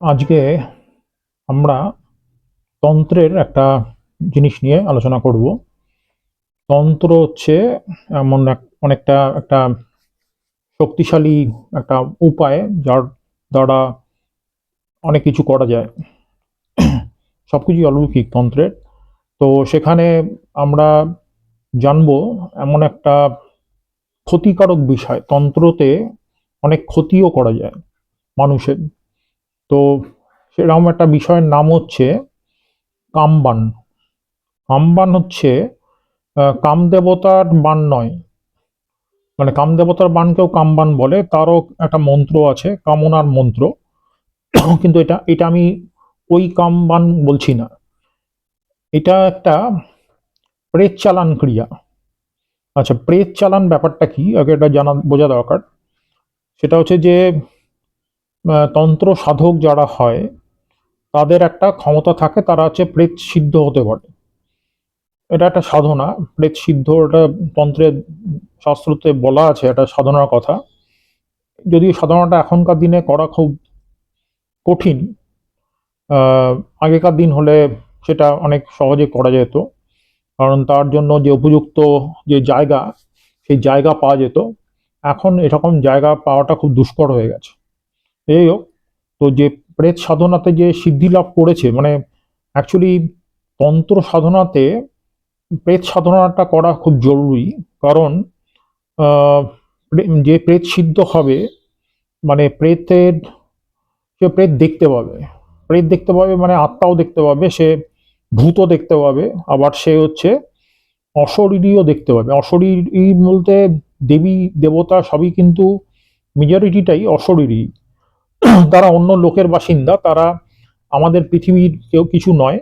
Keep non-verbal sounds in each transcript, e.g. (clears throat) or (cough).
আজকে আমরা তন্ত্রের একটা জিনিস নিয়ে আলোচনা করব। তন্ত্র হচ্ছে এমন অনেকটা একটা শক্তিশালী একটা উপায় যার দ্বারা অনেক কিছু করা যায়। সব কিছুই অলৌকিক তন্ত্রের। তো সেখানে আমরা জানব এমন একটা ক্ষতিকারক বিষয়, তন্ত্রতে অনেক ক্ষতিও করা যায় মানুষের। তো সেরকম একটা বিষয়ের নাম হচ্ছে কামবান। কামবান হচ্ছে কামদেবতার বান নয়। মানে কামদেবতার বানকেও কামবান বলে, তারও একটা মন্ত্র আছে, কামনার মন্ত্র। (coughs) কিন্তু এটা এটা আমি ওই কামবান বলছি না। এটা একটা প্রেত চালান ক্রিয়া। আচ্ছা প্রেত চালান ব্যাপারটা কি? আগে এটা জানা, বোঝা দরকার। সেটা হচ্ছে যে তন্ত্র সাধক যারা হয়, তাদের একটা ক্ষমতা থাকে, তারা হচ্ছে প্রেত সিদ্ধ হতে পারে এটা একটা সাধনা, প্রেত সিদ্ধ এটা তন্ত্রের শাস্ত্রতে বলা আছে, এটা সাধনার কথা। যদিও সাধনাটা এখনকার দিনে করা খুব কঠিন আগেকার দিন হলে সেটা অনেক সহজে করা যেত, কারণ তার জন্য যে উপযুক্ত যে জায়গা, সেই জায়গা পাওয়া যেত। এখন এরকম জায়গা পাওয়াটা খুব দুষ্কর হয়ে গেছে। এই হোক, তো যে প্রেত সাধনাতে যে সিদ্ধি লাভ করেছে মানে অ্যাকচুয়ালি তন্ত্র সাধনাতে প্রেত সাধনাটা করা খুব জরুরি। কারণ যে প্রেত সিদ্ধ হবে মানে প্রেতের, সে প্রেত দেখতে পাবে। প্রেত দেখতে পাবে মানে আত্মাও দেখতে পাবে, সে ভূতও দেখতে পাবে, আবার সে হচ্ছে অশরীরীও দেখতে পাবে। অশরীরী বলতে দেবী, দেবতা সবই কিন্তু মেজরিটিটাই অশরীরী। তারা অন্য লোকের বাসিন্দা, তারা আমাদের পৃথিবীর কেউ কিছু নয়,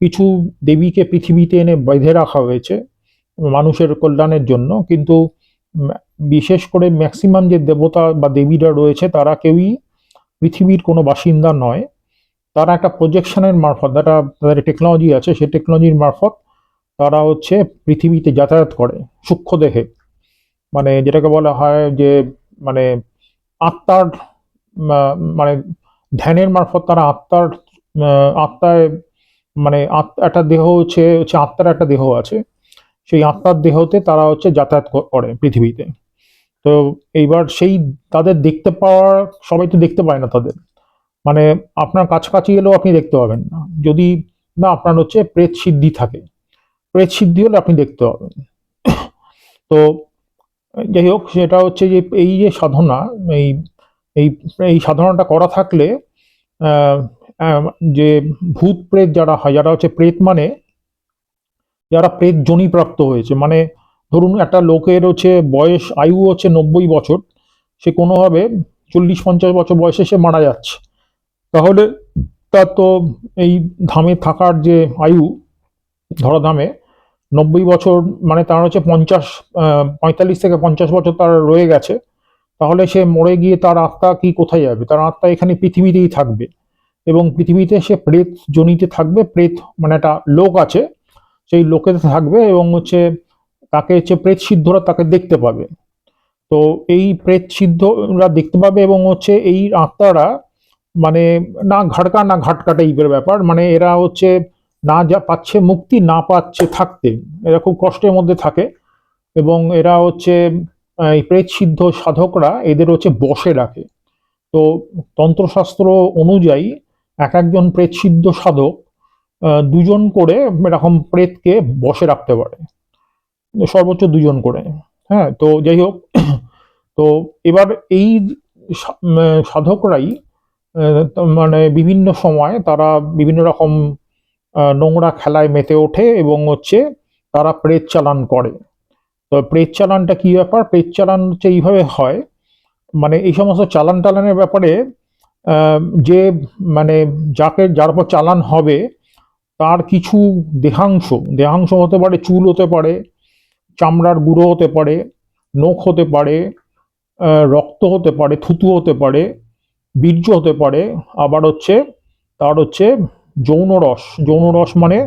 কিছু দেবীকে পৃথিবীতে এনে বেঁধে রাখা হয়েছে মানুষের কল্যাণের জন্য। কিন্তু বিশেষ করে ম্যাক্সিমাম যে দেবতা বা দেবীরা রয়েছে, তারা কেউই পৃথিবীর কোনো বাসিন্দা নয়। তারা একটা প্রজেকশনের মারফত, একটা তাদের টেকনোলজি আছে, সেই টেকনোলজির মারফত তারা হচ্ছে পৃথিবীতে যাতায়াত করে সূক্ষ্ম দেহে মানে যেটাকে বলা হয় যে মানে আত্মার মানে ধ্যানের মারফত তারা আত্মার আত্মায় মানে একটা দেহ হচ্ছে হচ্ছে আত্মার একটা দেহ আছে। সেই আত্মার দেহতে তারা হচ্ছে যাতায়াত করে পৃথিবীতে। তো এইবার সেই তাদের দেখতে পাওয়ার সবাই তো দেখতে পায় না তাদের। মানে আপনার কাছাকাছি এলেও আপনি দেখতে পাবেন না। যদি না, আপনার হচ্ছে প্রেত সিদ্ধি থাকে। প্রেত সিদ্ধি হলে আপনি দেখতে পাবেন। তো যাই হোক, সেটা হচ্ছে যে এই যে সাধনা, এই এই এই সাধারণটা করা থাকলে যে ভূত প্রেত যারা হয়, যারা হচ্ছে প্রেত মানে যারা প্রেত জনিপ্রাপ্ত হয়েছে। মানে ধরুন একটা লোকের হচ্ছে বয়স, আয়ু হচ্ছে নব্বই বছর, সে কোনোভাবে চল্লিশ, পঞ্চাশ বছর বয়সে সে মারা যাচ্ছে। তাহলে তার তো এই ধামে থাকার যে আয়ু ধরা ধামে নব্বই বছর মানে তার হচ্ছে পঞ্চাশ পঁয়তাল্লিশ থেকে পঞ্চাশ বছর তার রয়ে গেছে। তাহলে সে মরে গিয়ে তার আত্মা কি কোথায় যাবে? তার আত্মা এখানে পৃথিবীতেই থাকবে। এবং পৃথিবীতে সে প্রেত জনিতে থাকবে, প্রেত মানে একটা লোক আছে, সেই লোকেতে থাকবে এবং হচ্ছে তাকে হচ্ছে প্রেত সিদ্ধরা তাকে দেখতে পাবে। তো এই প্রেত সিদ্ধরা দেখতে পাবে এবং হচ্ছে এই আত্মারা মানে না ঘাটকা না ঘাটকা টাইপের ব্যাপার মানে এরা হচ্ছে না যা পাচ্ছে মুক্তি না পাচ্ছে থাকতে। এরা খুব কষ্টের মধ্যে থাকে এবং এরা হচ্ছে এই প্রেত সিদ্ধ সাধকরা এদের হচ্ছে বসে রাখে। তো তন্ত্রশাস্ত্র অনুযায়ী এক একজন প্রেত সিদ্ধ সাধক দুজন করে এরকম প্রেতকে বসে রাখতে পারে। সর্বোচ্চ দুজন করে। হ্যাঁ তো যাই হোক, (clears throat) তো এবার এই সাধকরাই মানে বিভিন্ন সময় তারা বিভিন্ন রকম নোংরা খেলায় মেতে ওঠে এবং হচ্ছে তারা প্রেত চালান করে। তো প্রেত চালানটা কী ব্যাপার? প্রেত চালান হচ্ছে এইভাবে হয় মানে এই সমস্ত চালান টালানের ব্যাপারে যে মানে যাকে, যার উপর চালান হবে, তার কিছু দেহাংশ দেহাংশ হতে পারে, চুল হতে পারে, চামড়ার গুঁড়ো হতে পারে, নখ হতে পারে রক্ত হতে পারে, থুতু হতে পারে, বীর্য হতে পারে, আবার হচ্ছে, তার হচ্ছে যৌনরস যৌনরস মানে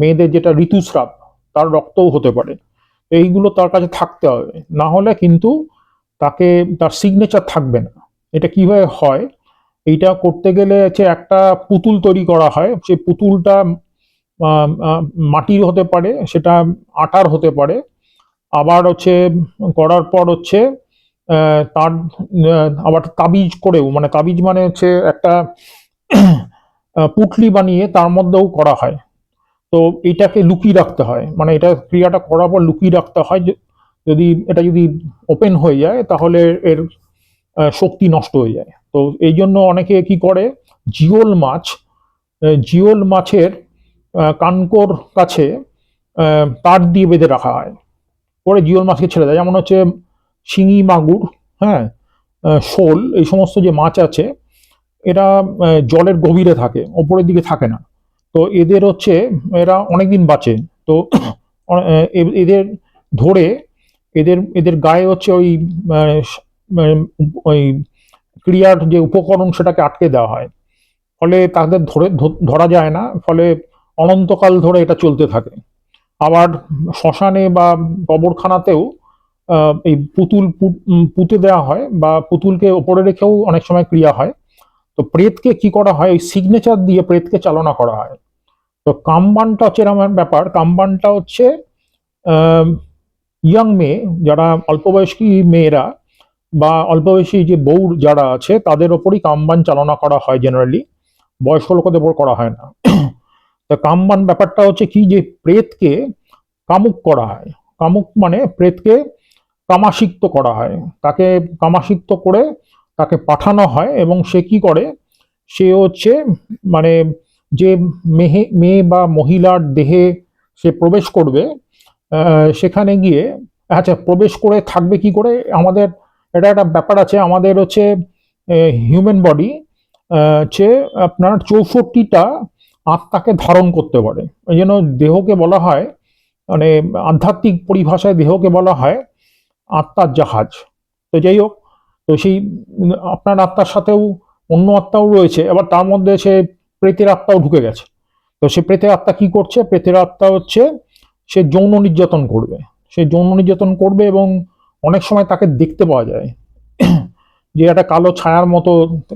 মেয়েদের যেটা ঋতুস্রাব, তার রক্তও হতে পারে। এইগুলো তার কাছে থাকতে হবে। না হলে কিন্তু তাকে, তার সিগনেচার থাকবে না। এটা কীভাবে হয়? এইটা করতে গেলে হচ্ছে একটা পুতুল তৈরি করা হয়। সেই পুতুলটা মাটির হতে পারে, সেটা আটার হতে পারে। আবার হচ্ছে করার পর হচ্ছে তার আবার তাবিজ করেও মানে তাবিজ মানে হচ্ছে একটা পুটলি বানিয়ে তার মধ্যেও করা হয়। তো এটাকে লুকিয়ে রাখতে হয়। মানে এটা ক্রিয়াটা করার পর লুকিয়ে রাখতে হয় যদি এটা যদি ওপেন হয়ে যায়, তাহলে এর শক্তি নষ্ট হয়ে যায়। তো এই জন্য অনেকে কি করে, জিওল মাছ জিওল মাছের কানকোর কাছে তার দিয়ে বেঁধে রাখা হয়। পরে জিওল মাছকে ছেড়ে দেয়। যেমন হচ্ছে শিঙি, মাগুর হ্যাঁ শোল, এই সমস্ত যে মাছ আছে, এরা জলের গভীরে থাকে, ওপরের দিকে থাকে না। তো এদের হচ্ছে, এরা অনেকদিন বাঁচে। তো এদের ধরে এদের এদের গায়ে হচ্ছে ওই ওই ক্রিয়ার যে উপকরণ সেটাকে আটকে দেওয়া হয়। ফলে তাদের ধরে ধরা যায় না। ফলে অনন্তকাল ধরে এটা চলতে থাকে। আবার শ্মশানে বা কবরখানাতেও এই পুতুল পুঁতে দেওয়া হয় বা পুতুলকে ওপরে রেখেও অনেক সময় ক্রিয়া হয়। তো প্রেতকে কি করা হয়? ওই সিগনেচার দিয়ে প্রেতকে চালনা করা হয়। তো কামবানটা হচ্ছে এরকম ব্যাপার। কামবানটা হচ্ছে ইয়াং মেয়ে, যারা অল্প অল্পবয়স্কী মেয়েরা বা অল্পবয়সী যে বউ যারা আছে, তাদের ওপরই কামবান চালনা করা হয় জেনারেলি বয়স্ক লোকদের ওপর করা হয় না। (clears throat) তো কামবান ব্যাপারটা হচ্ছে কি যে প্রেতকে কামুক করা হয়। কামুক মানে প্রেতকে কামাসিক্ত করা হয়। তাকে কামাসিক্ত করে তাকে পাঠানো হয় এবং সে কি করে? সে হচ্ছে মানে যে মেহে, মেয়ে বা মহিলার দেহে সে প্রবেশ করবে সেখানে গিয়ে আচ্ছা প্রবেশ করে থাকবে কি করে? আমাদের, এটা একটা ব্যাপার আছে, আমাদের হচ্ছে হিউম্যান বডি হচ্ছে আপনার চৌষট্টিটা আত্মাকে ধারণ করতে পারে। ওই জন্য দেহকে বলা হয় মানে আধ্যাত্মিক পরিভাষায় দেহকে বলা হয় আত্মার জাহাজ। তো যাই হোক, তো সেই, আপনার আত্মার সাথেও অন্য আত্মাও রয়েছে, এবার তার মধ্যে সে প্রেতের আত্মাও ঢুকে গেছে। তো সে প্রেতের আত্মা কি করছে? প্রেতের আত্মা হচ্ছে, সে যৌন নির্যাতন করবে। সে যৌন নির্যাতন করবে এবং অনেক সময় তাকে দেখতে পাওয়া যায়। যে একটা কালো ছায়ার মতো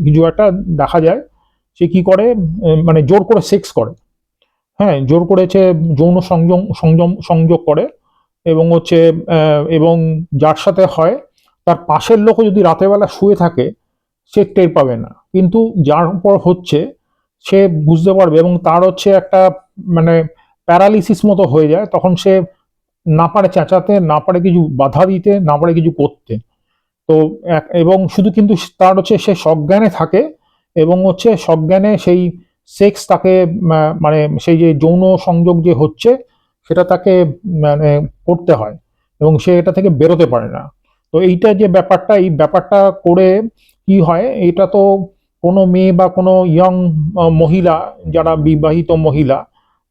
কিছু একটা দেখা যায়। সে কি করে? মানে জোর করে সেক্স করে। হ্যাঁ জোর করেছে যৌন সংযম সংযম, সংযোগ করে এবং হচ্ছে এবং যার সাথে হয়, তার পাশের লোকও যদি রাতের বেলা শুয়ে থাকে, সে টের পাবে না। কিন্তু যার উপর হচ্ছে সে বুঝতে পারবে এবং তার হচ্ছে একটা মানে প্যারালিসিস মতো হয়ে যায়। তখন সে না পারে চেঁচাতে, না পারে কিছু বাধা দিতে, না পারে কিছু করতে। তো এবং শুধু কিন্তু তার হচ্ছে সে সজ্ঞানে থাকে এবং হচ্ছে সজ্ঞানে সেই সেক্স তাকে মানে সেই যে যৌন সংযোগ যে হচ্ছে, সেটা তাকে মানে করতে হয় এবং সে এটা থেকে বেরোতে পারে না। তো এইটা যে ব্যাপারটা, এই ব্যাপারটা করে কি হয় এটা তো কোনো মেয়ে বা কোনো ইয়ং মহিলা, যারা বিবাহিত মহিলা,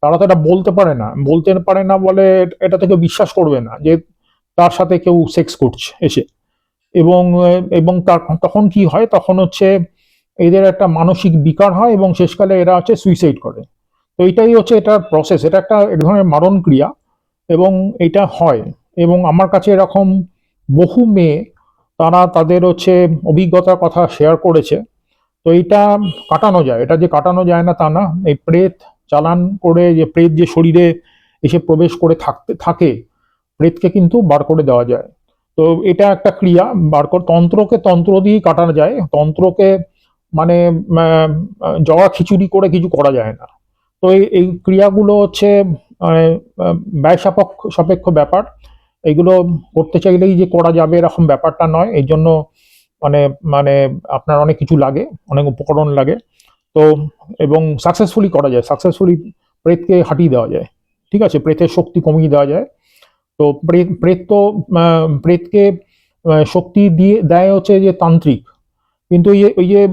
তারা তো এটা বলতে পারে না। বলতে পারে না বলে এটা থেকে বিশ্বাস করবে না যে তার সাথে কেউ সেক্স করছে এসে। এবং এবং তার তখন কি হয়? তখন হচ্ছে এদের একটা মানসিক বিকার হয় এবং শেষকালে এরা হচ্ছে সুইসাইড করে। তো এটাই হচ্ছে এটার প্রসেস এটা একটা এক ধরনের মারণ ক্রিয়া এবং এটা হয়। এবং আমার কাছে এরকম বহু মেয়ে, তারা তাদের হচ্ছে অভিজ্ঞতার কথা শেয়ার করেছে। তো এটা কাটানো যায়। এটা যে কাটানো যায় না তা না। এই প্রেত চালান করে যে, প্রেত যে শরীরে এসে প্রবেশ করে থাকতে, থাকে, প্রেতকে কিন্তু বার করে দেওয়া যায়। তো এটা একটা ক্রিয়া। বার করে, তন্ত্রকে তন্ত্র দিয়েই কাটানো যায়। তন্ত্রকে মানে জগা খিচুড়ি করে কিছু করা যায় না। তো এই ক্রিয়াগুলো হচ্ছে মানে ব্যয় সাপেক্ষ সাপেক্ষ ব্যাপার। এগুলো করতে চাইলেই যে করা যাবে এরকম ব্যাপারটা নয়। এই জন্য মানে মানে আপনার অনেক কিছু লাগে, অনেক উপকরণ লাগে। তো, এবং সাকসেসফুলি করা যায় সাকসেসফুলি প্রেতকে হাঁটিয়ে দেওয়া যায়। ঠিক আছে? প্রেতের শক্তি কমিয়ে দেওয়া যায়। তো প্রেত তো প্রেতকে শক্তি দিয়ে, দেয় হচ্ছে যে তান্ত্রিক। কিন্তু ওই যে ওই যে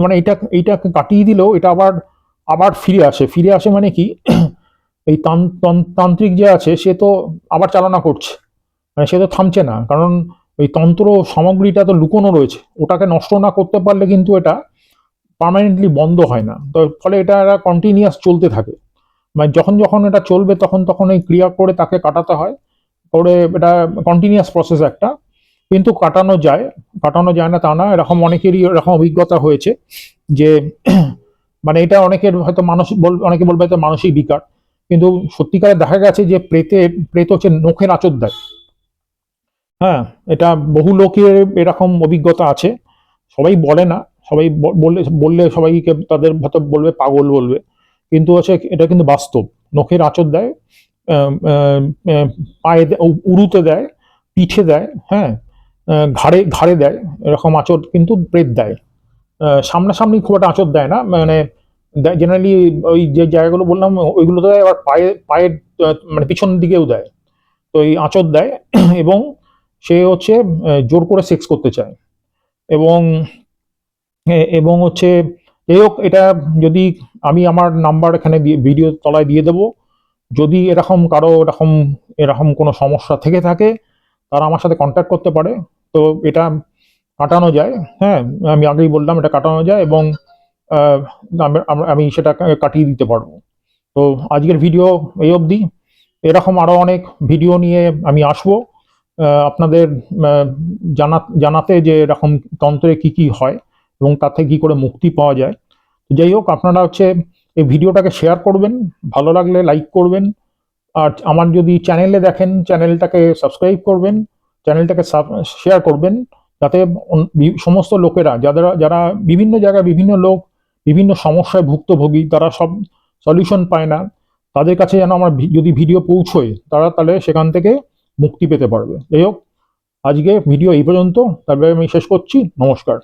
মানে এটা এইটাকে কাটিয়ে দিলেও এটা আবার আবার ফিরে আসে। ফিরে আসে মানে কি? (clears throat) এই তান- তন- তান্ত্রিক যে আছে, সে তো আবার চালনা করছে। মানে সে তো থামছে না। কারণ ওই তন্ত্র সামগ্রীটা তো লুকোনো রয়েছে। ওটাকে নষ্ট না করতে পারলে কিন্তু এটা পার্মানেন্টলি বন্ধ হয় না। তো ফলে এটা কন্টিনিউয়াস চলতে থাকে। মানে যখন যখন এটা চলবে, তখন তখন এই ক্রিয়া করে তাকে কাটাতে হয়। করে এটা কন্টিনিউয়াস প্রসেস একটা। কিন্তু কাটানো যায় কাটানো যায় না তা না। এরকম অনেকেরই এরকম অভিজ্ঞতা হয়েছে যে (clears throat) মানে এটা অনেকের হয়তো মানুষ বল, অনেকে বলবে হয়তো মানসিক বিকার। কিন্তু সত্যিকারে দেখা গেছে যে প্রেতে, প্রেত হচ্ছে নখের আচর দেয়। হ্যাঁ এটা বহু লোকের এরকম অভিজ্ঞতা আছে। সবাই বলে না, সবাই বললে বললে সবাইকে তাদের হয়তো বলবে, পাগল বলবে। কিন্তু হচ্ছে এটা কিন্তু বাস্তব। নখের আচর দেয় পায়ে দে- উ- উরুতে দেয়, পিঠে দেয় হ্যাঁ ঘাড়ে ঘাড়ে দেয়, এরকম আচর কিন্তু প্রেত দেয়। সামনাসামনি খুব একটা আচর দেয় না মানে জেনারেলি ওই যে জায়গাগুলো বললাম ওইগুলো দেয় আবার পায়ে, পায়ের মানে পিছন দিকেও দেয়। তো এই আচর দেয়, এবং সে হচ্ছে জোর করে সেক্স করতে চায়। এবং এবং হচ্ছে যাই হোক এটা যদি আমি আমার নাম্বার এখানে দিয়ে ভিডিও তলায় দিয়ে দেবো। যদি এরকম কারও এরকম এরকম কোনো সমস্যা থেকে থাকে, তারা আমার সাথে কন্ট্যাক্ট করতে পারে। তো এটা কাটানো যায়। হ্যাঁ আমি আগেই বললাম, এটা কাটানো যায় এবং আমি সেটা কাটিয়ে দিতে পারব। তো আজকের ভিডিও এই অবধি। এরকম আরও অনেক ভিডিও নিয়ে আমি আসব। আপনাদের জানা, জানাতে যে এরকম তন্ত্রে কি কি হয় এবং তাতে কি করে মুক্তি পাওয়া যায়। যাই হোক, আপনারা হচ্ছে এই ভিডিওটাকে শেয়ার করবেন, ভালো লাগলে লাইক করবেন, আর আমার যদি চ্যানেলে দেখেন চ্যানেলটাকে সাবস্ক্রাইব করবেন চ্যানেলটাকে শেয়ার করবেন, যাতে সমস্ত লোকেরা যারা যারা বিভিন্ন জায়গায় বিভিন্ন লোক, বিভিন্ন সমস্যায় ভুক্তভোগী, তারা সব সলিউশন পায় না, তাদের কাছে যেন আমার যদি ভিডিও পৌঁছয়, তারা তাহলে সেখান থেকে মুক্তি পেতে পারবে। যাই হোক আজকে ভিডিও এই পর্যন্ত। তারপরে আমি শেষ করছি। নমস্কার।